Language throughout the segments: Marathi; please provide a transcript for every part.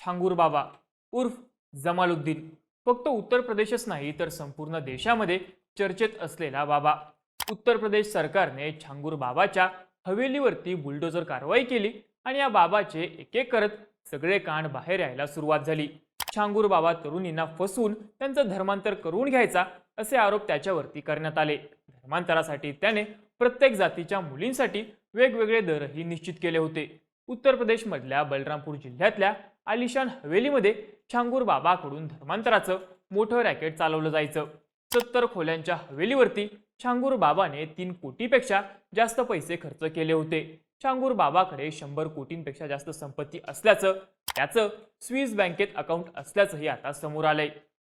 छांगूर बाबा उर्फ जमालुद्दीन. फक्त उत्तर प्रदेशच नाही तर संपूर्ण देशामध्ये चर्चेत असलेला बाबा. उत्तर प्रदेश सरकारने छांगूर बाबाच्या हवेलीवरती बुलडोजर कारवाई केली आणि या बाबाचे एक एक करत सगळे कान बाहेर यायला सुरुवात झाली. छांगूर बाबा तरुणींना फसवून त्यांचं धर्मांतर करून घ्यायचा असे आरोप त्याच्यावरती करण्यात आले. धर्मांतरासाठी त्याने प्रत्येक जातीच्या मुलींसाठी वेगवेगळे दरही निश्चित केले होते. उत्तर प्रदेशमधल्या बलरामपूर जिल्ह्यातल्या आलिशान हवेलीमध्ये छांगूर बाबाकडून धर्मांतराचं मोठं रॅकेट चालवलं जायचं. सत्तर खोल्यांच्या हवेलीवरती छांगूर बाबाने तीन कोटीपेक्षा जास्त पैसे खर्च केले होते. छांगूर बाबाकडे शंभर कोटींपेक्षा जास्त संपत्ती असल्याचं त्याचं स्विस बँकेत अकाउंट असल्याचंही आता समोर आलंय.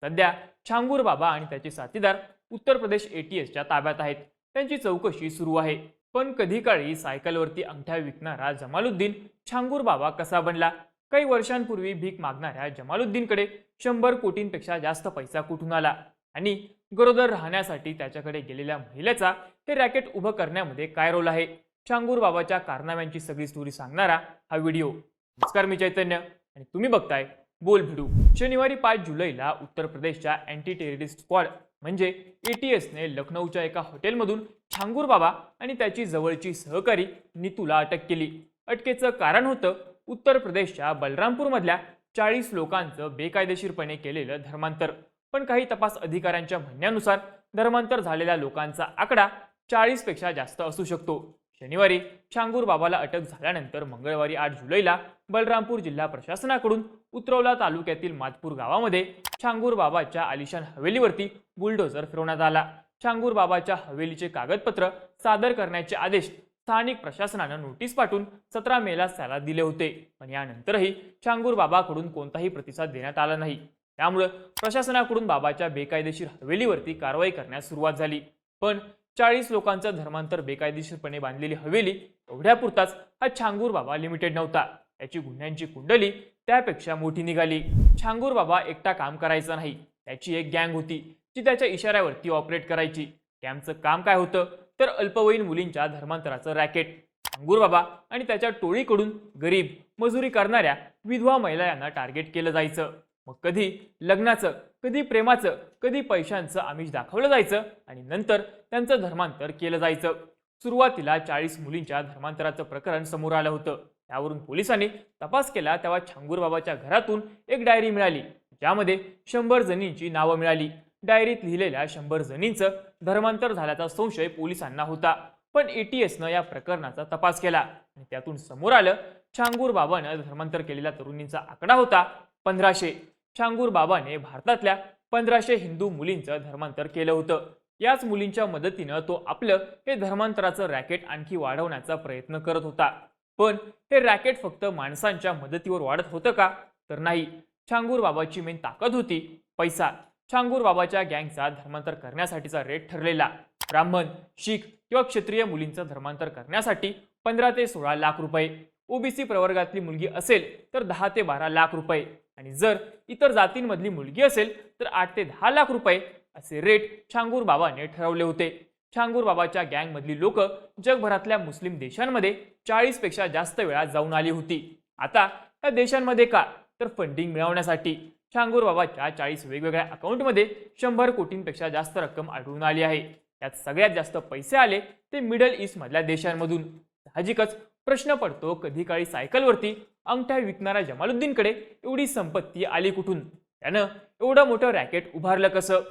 सध्या छांगूर बाबा आणि त्याचे साथीदार उत्तर प्रदेश एटीएसच्या ताब्यात आहेत. त्यांची चौकशी सुरू आहे. पण कधी काळी सायकलवरती अंगठ्या विकणारा जमालुद्दीन छांगूर बाबा कसा बनला? काही वर्षांपूर्वी भीक मागणाऱ्या जमालुद्दीनकडे शंभर कोटींपेक्षा जास्त पैसा कुठून आला? आणि गरोदर राहण्यासाठी त्याच्याकडे गेलेल्या महिलेचा हे रॅकेट उभं करण्यामध्ये काय रोल आहे? छांगूर बाबाच्या कारनाम्यांची सगळी स्टोरी सांगणारा हा व्हिडिओ. नमस्कार मी चैतन्य आणि तुम्ही बघताय बोल भिडू. शनिवारी पाच जुलैला उत्तर प्रदेशच्या अँटी टेररिस्ट स्क्वॉड म्हणजे एटीएसने लखनौच्या एका हॉटेलमधून छांगूर बाबा आणि त्याची जवळची सहकारी नितूला अटक केली. अटकेचं कारण होतं उत्तर प्रदेशच्या बलरामपूरमधल्या चाळीस लोकांचं बेकायदेशीरपणे केलेलं धर्मांतर. पण काही तपास अधिकाऱ्यांच्या म्हणण्यानुसार धर्मांतर झालेल्या लोकांचा आकडा चाळीसपेक्षा जास्त असू शकतो. शनिवारी छांगूर बाबाला अटक झाल्यानंतर मंगळवारी आठ जुलैला बलरामपूर जिल्हा प्रशासनाकडून उतरवला तालुक्यातील मातपूर गावामध्ये छांगूर बाबाच्या आलिशान हवेलीवरती बुलडोझर फिरवण्यात आला. छांगूर बाबाच्या हवेलीचे कागदपत्र सादर करण्याचे आदेश स्थानिक प्रशासनानं नोटीस पाठवून सतरा मेला त्याला दिले होते. पण यानंतरही छांगूर बाबाकडून कोणताही प्रतिसाद देण्यात आला नाही. त्यामुळं प्रशासनाकडून बाबाच्या बेकायदेशीर हवेलीवरती कारवाई करण्यास सुरुवात झाली. पण चाळीस लोकांचं धर्मांतर बेकायदेशीरपणे बांधलेली हवेली एवढ्यापुरताच हा छांगूर बाबा लिमिटेड नव्हता. त्याची गुन्ह्यांची कुंडली त्यापेक्षा मोठी निघाली. छांगूर बाबा एकटा काम करायचा नाही. त्याची एक गँग होती जी त्याच्या इशाऱ्यावरती ऑपरेट करायची. गँगचं काम काय होतं? तर अल्पवयीन मुलींच्या धर्मांतराचं रॅकेट. छांगूर बाबा आणि त्याच्या टोळीकडून गरीब मजुरी करणाऱ्या विधवा महिला यांना टार्गेट केलं जायचं. मग कधी लग्नाचं कधी प्रेमाचं कधी पैशांचं आमिष दाखवलं जायचं आणि नंतर त्यांचं धर्मांतर केलं जायचं. सुरुवातीला चाळीस मुलींच्या धर्मांतराचं प्रकरण समोर आलं होतं. त्यावरून पोलिसांनी तपास केला तेव्हा छांगूरबाबाच्या घरातून एक डायरी मिळाली. ज्यामध्ये शंभर जणींची नावं मिळाली. डायरीत लिहिलेल्या शंभर जणींचं धर्मांतर झाल्याचा संशय पोलिसांना होता. पण एटीएसनं या प्रकरणाचा तपास केला. आणि त्यातून समोर आलं छांगूर बाबानं धर्मांतर केलेल्या तरुणींचा आकडा होता पंधराशे. छांगूर बाबाने भारतातल्या पंधराशे हिंदू मुलींचं धर्मांतर केलं होतं. याच मुलींच्या मदतीनं तो आपलं हे धर्मांतराचं रॅकेट आणखी वाढवण्याचा प्रयत्न करत होता. पण हे रॅकेट फक्त माणसांच्या मदतीवर वाढत होतं का? तर नाही. छांगूर बाबाची मेन ताकद होती पैसा. छांगूर बाबाच्या गँगचा धर्मांतर करण्यासाठीचा रेट ठरलेला. ब्राह्मण शीख किंवा क्षेत्रीय मुलींचं धर्मांतर करण्यासाठी पंधरा ते सोळा लाख रुपये. ओबीसी प्रवर्गातली मुलगी असेल तर दहा ते बारा लाख रुपये. आणि जर इतर जातींमधली मुलगी असेल तर आठ ते दहा लाख रुपये असे रेट छांगूर बाबाने ठरवले होते. छांगूर बाबाच्या गँगमधली लोक जगभरातल्या मुस्लिम देशांमध्ये चाळीसपेक्षा जास्त वेळा जाऊन आली होती. आता या देशांमध्ये का? तर फंडिंग मिळवण्यासाठी. छांगूर बाबाच्या चाळीस वेगवेगळ्या अकाउंटमध्ये शंभर कोटींपेक्षा जास्त रक्कम आढळून आली आहे. यात सगळ्यात जास्त पैसे आले ते मिडल ईस्टमधल्या देशांमधून. साहजिकच प्रश्न पडतो कधी काळी सायकलवरती अंगठ्या विकणाऱ्या जमालुद्दीनकडे एवढी संपत्ती आली कुठून? त्यानं एवढं मोठं रॅकेट उभारलं कसं?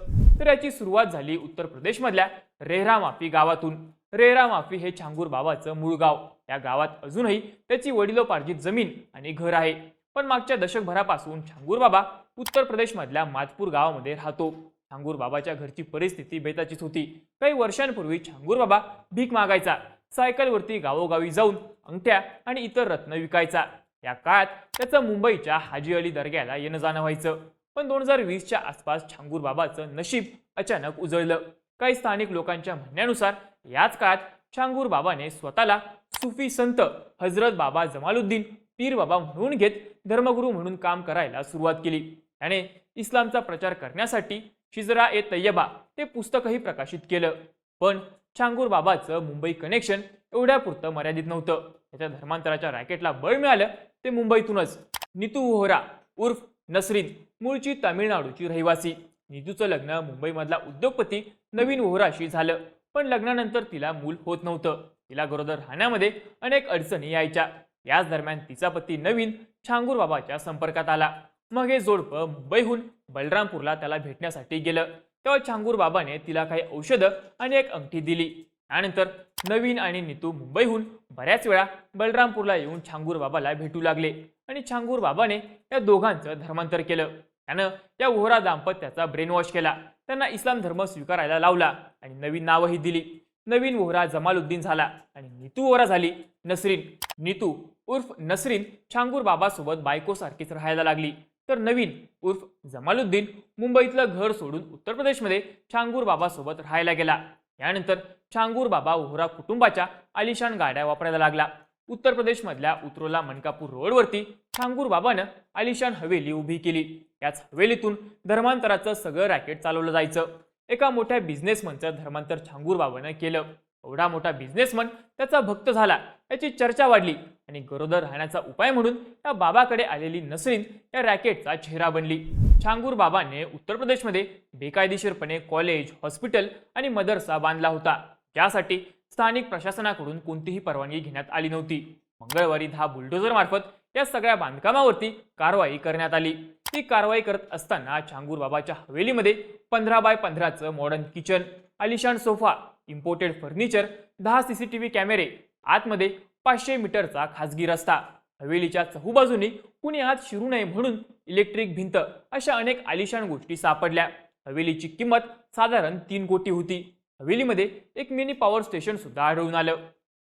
तर याची सुरुवात झाली उत्तर प्रदेशमधल्या रेहरा माफी गावातून. रेहरा माफी हे छांगूर बाबाचं मूळ गाव. या गावात अजूनही त्याची वडिलोपार्जित जमीन आणि घर आहे. पण मागच्या दशकभरापासून छांगूर बाबा उत्तर प्रदेशमधल्या मातपूर गावामध्ये राहतो. छांगूर बाबाच्या घरची परिस्थिती बेताचीच होती. काही वर्षांपूर्वी छांगूर बाबा भीक मागायचा. सायकलवरती गावोगावी जाऊन अंगठ्या आणि इतर रत्न विकायचा. या काळात त्याचं मुंबईच्या हाजी अली दर्ग्याला येणं जाणं व्हायचं पण दोन हजार वीसच्या आसपास छांगूर बाबाचं नशीब अचानक उजळलं. काही स्थानिक लोकांच्या म्हणण्यानुसार याच काळात छांगूर बाबाने स्वतःला सुफी संत हजरत बाबा जमालुद्दीन पीर बाबा म्हणून घेत धर्मगुरू म्हणून काम करायला सुरुवात केली. त्याने इस्लामचा प्रचार करण्यासाठी शिजरा ए तय्यबा ते पुस्तकही प्रकाशित केलं. पण छांगूर बाबाचं मुंबई कनेक्शन एवढ्यापुरतं मर्यादित नव्हतं. त्याच्या धर्मांतराच्या रॅकेटला बळ मिळालं ते मुंबईतूनच. नितू ओहरा उर्फ नसरीन मूळची तामिळनाडूची रहिवासी. नितूचं लग्न मुंबईमधला उद्योगपती नवीन ओहराशी झालं. पण लग्नानंतर तिला मूल होत नव्हतं. तिला गरोदर राहण्यामध्ये अनेक अडचणी यायच्या. याच दरम्यान तिचा पती नवीन छांगूर बाबाच्या संपर्कात आला. मग हे जोडपं मुंबईहून बलरामपूरला त्याला भेटण्यासाठी गेलं. तेव्हा छांगूर बाबाने तिला काही औषधं आणि एक अंगठी दिली. त्यानंतर नवीन आणि नितू मुंबईहून बऱ्याच वेळा बलरामपूरला येऊन छांगूर बाबाला भेटू लागले आणि छांगूर बाबाने या दोघांचं धर्मांतर केलं. त्यानं या वोहरा दाम्पत्याचा ब्रेन वॉश केला. त्यांना इस्लाम धर्म स्वीकारायला लावला आणि नवीन नावही दिली. नवीन वोहरा जमालुद्दीन झाला आणि नितू वोहरा झाली. नसरीन नितू उर्फ नसरीन छांगूर बाबासोबत बायकोसारखीच राहायला लागली. तर नवीन उर्फ जमालुद्दीन मुंबईतलं घर सोडून उत्तर प्रदेशमध्ये छांगूर बाबासोबत राहायला गेला. यानंतर छांगूर बाबा वोहरा कुटुंबाच्या आलिशान गाड्या वापरायला लागला. उत्तर प्रदेशमधल्या उतरोला मनकापूर रोडवरती छांगूर बाबानं आलिशान हवेली उभी केली. याच हवेलीतून धर्मांतराचं सगळं रॅकेट चालवलं जायचं. एका मोठ्या बिझनेसमनचं धर्मांतर छांगूर बाबानं केलं. एवढा मोठा बिझनेसमन त्याचा भक्त झाला याची चर्चा वाढली आणि गरोदर राहण्याचा उपाय म्हणून त्या बाबाकडे आलेली नसरीन या रॅकेटचा चेहरा बनली. छांगूर बाबाने उत्तर प्रदेशमध्ये बेकायदेशीरपणे कॉलेज हॉस्पिटल आणि मदरसा बांधला होता. ज्यासाठी स्थानिक प्रशासनाकडून कोणतीही परवानगी घेण्यात आली नव्हती. मंगळवारी दहा बुलडोझर मार्फत या सगळ्या बांधकामावरती कारवाई करण्यात आली. ही कारवाई करत असताना छांगूर बाबाच्या हवेलीमध्ये पंधरा बाय पंधराचं मॉडर्न किचन आलिशान सोफा इम्पोर्टेड फर्निचर दहा सी सी टी व्ही कॅमेरे आतमध्ये पाचशे मीटरचा खासगी रस्ता. हवेलीच्या चहूबाजूनी कुणी आत शिरू नये म्हणून इलेक्ट्रिक भिंत अशा अनेक आलिशान गोष्टी सापडल्या. हवेलीची किंमत साधारण तीन कोटी होती. हवेलीमध्ये एक मिनी पॉवर स्टेशन सुद्धा आढळून आलं.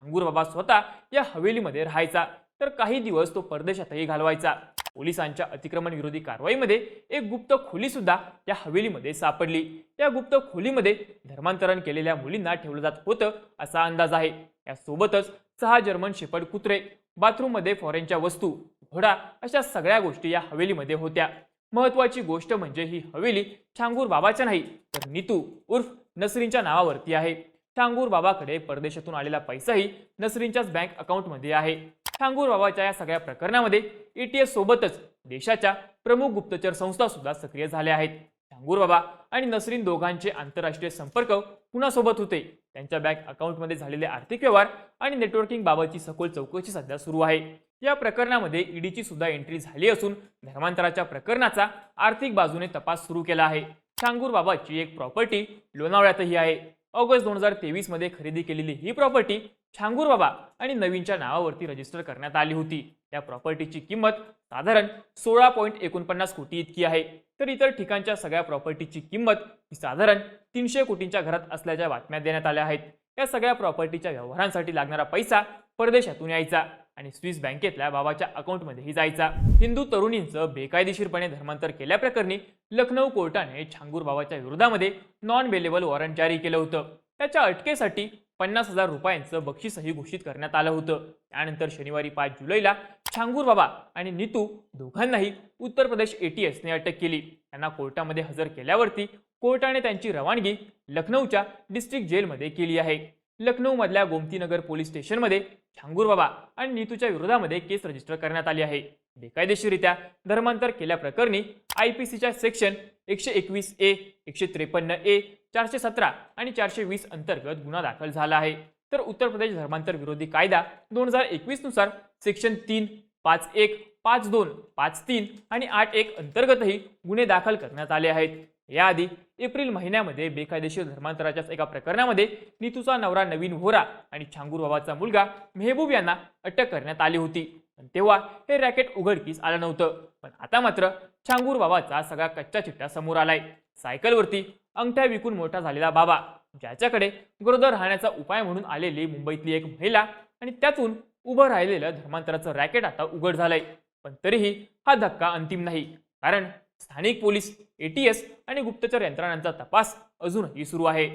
अंगूर बाबा स्वतः या हवेलीमध्ये राहायचा तर काही दिवस तो परदेशातही घालवायचा. पोलिसांच्या अतिक्रमण विरोधी कारवाईमध्ये एक गुप्त खोली सुद्धा या हवेलीमध्ये सापडली. या गुप्त खोलीमध्ये धर्मांतरण केलेल्या मुलींना ठेवलं जात होतं असा अंदाज आहे. यासोबतच सहा जर्मन शेपड कुत्रे बाथरूममध्ये फॉरेनच्या वस्तू घोडा अशा सगळ्या गोष्टी या हवेलीमध्ये होत्या. महत्वाची गोष्ट म्हणजे ही हवेली छांगूर बाबाच्या नाही तर नितू उर्फ नसरींच्या नावावरती आहे. छांगूर बाबाकडे परदेशातून आलेला पैसाही नसरींच्याच बँक अकाउंटमध्ये आहे. ठांगूर बाबाच्या या सगळ्या प्रकरणामध्ये एटीएस सोबतच देशाच्या प्रमुख गुप्तचर संस्था सुद्धा सक्रिय झाल्या आहेत. ठांगूर बाबा आणि नसरीन दोघांचे आंतरराष्ट्रीय संपर्क कुणासोबत होते. त्यांच्या बँक अकाउंटमध्ये झालेले आर्थिक व्यवहार आणि नेटवर्किंग बाबतची सखोल चौकशी सध्या सुरू आहे. या प्रकरणामध्ये ईडीची सुद्धा एंट्री झाली असून धर्मांतराच्या प्रकरणाचा आर्थिक बाजूने तपास सुरू केला आहे. ठांगूर बाबाची एक प्रॉपर्टी लोणावळ्यातही आहे. ऑगस्ट दोन हजार तेवीसमध्ये खरेदी केलेली ही प्रॉपर्टी छांगूर बाबा आणि नवीनच्या नावावरती रजिस्टर करण्यात आली होती. या प्रॉपर्टीची किंमत साधारण सोळा पॉईंट एकोणपन्नास कोटी इतकी आहे. तर इतर ठिकाणच्या सगळ्या प्रॉपर्टीची किंमत ही साधारण तीनशे कोटींच्या घरात असल्याच्या बातम्या देण्यात आल्या आहेत. या सगळ्या प्रॉपर्टीच्या व्यवहारांसाठी लागणारा पैसा परदेशातून यायचा. आणि स्विस बँकेतल्या बाबाच्या अकाउंटमध्येही जायचा. हिंदू तरुणींचं बेकायदेशीरपणे धर्मांतर केल्याप्रकरणी लखनौ कोर्टाने छांगूर बाबाच्या विरोधामध्ये नॉन बेलेबल वॉरंट जारी केलं होतं. त्याच्या अटकेसाठी पन्नास हजार रुपयांचं बक्षीसही घोषित करण्यात आलं होतं. त्यानंतर शनिवारी पाच जुलैला छांगूर बाबा आणि नितू दोघांनाही उत्तर प्रदेश एटीएसने अटक केली. त्यांना कोर्टामध्ये हजर केल्यावरती कोर्टाने त्यांची रवानगी लखनौच्या डिस्ट्रिक्ट जेलमध्ये केली आहे. लखनौमधल्या गोमतीनगर पोलीस स्टेशनमध्ये छांगूर बाबा आणि नीतूच्या विरोधामध्ये केस रजिस्टर करण्यात आली आहे. बेकायदेशीरित्या धर्मांतर केल्याप्रकरणी आय पी सीच्या सेक्शन एकशे एकवीस ए एकशे त्रेपन्न ए चारशे सतरा आणि चारशे वीस अंतर्गत गुन्हा दाखल झाला आहे. तर उत्तर प्रदेश धर्मांतर विरोधी कायदा दोन हजार एकवीसनुसार सेक्शन तीन पाच एक पाच दोन पाच तीन आणि आठ एक अंतर्गतही गुन्हे दाखल करण्यात आले आहेत. याआधी एप्रिल महिन्यामध्ये बेकायदेशीर धर्मांतराच्या एका प्रकरणामध्ये नीतूचा नवरा नवीन व्होरा आणि छांगूर बाबाचा मुलगा मेहबूब यांना अटक करण्यात आली होती. पण तेव्हा हे रॅकेट उघडकीस आलं नव्हतं. पण आता मात्र छांगूर बाबाचा सगळा कच्चा चिट्टा समोर आलाय. सायकलवरती अंगठ्या विकून मोठा झालेला बाबा ज्याच्याकडे गरोदर राहण्याचा उपाय म्हणून आलेली मुंबईतली एक महिला आणि त्यातून उभं राहिलेलं धर्मांतराचं रॅकेट आता उघड झालंय. पण तरीही हा धक्का अंतिम नाही. कारण स्थानिक पोलीस एटीएस आणि गुप्तचर यंत्रणांचा तपास अजूनही सुरू आहे.